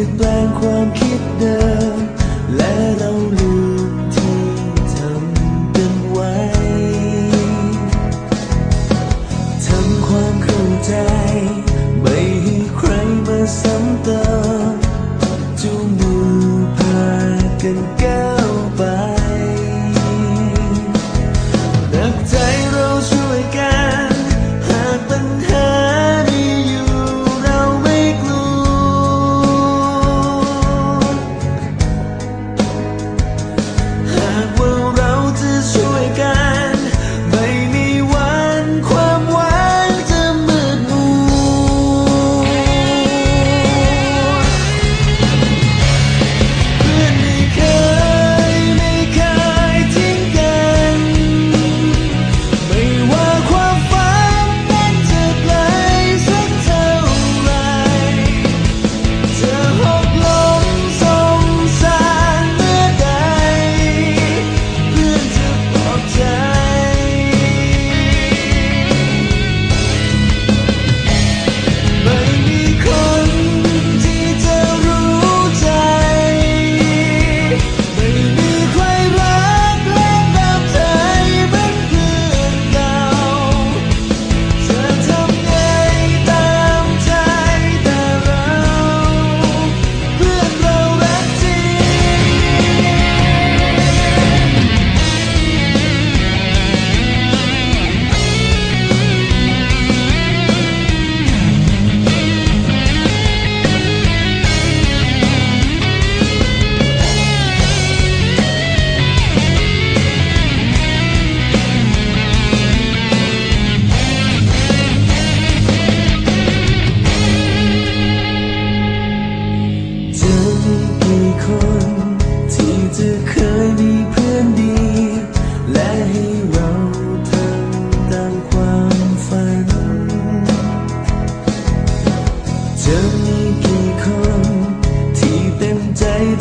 ยนแปลงความคิดเดิม และเราลืมที่ทำกันไว้ทำความเข้าใจ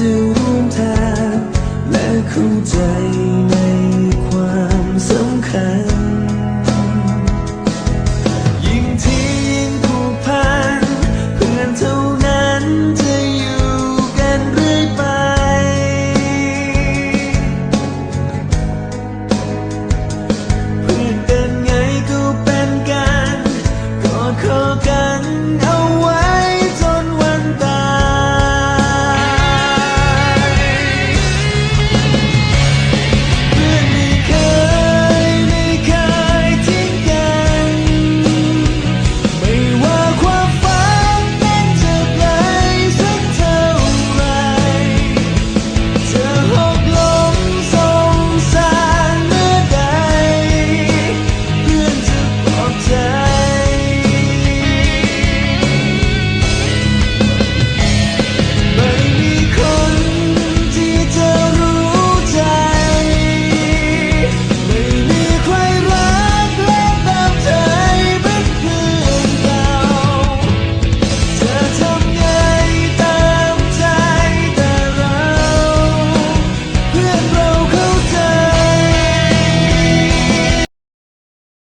จะร่วมทางและเข้ใจ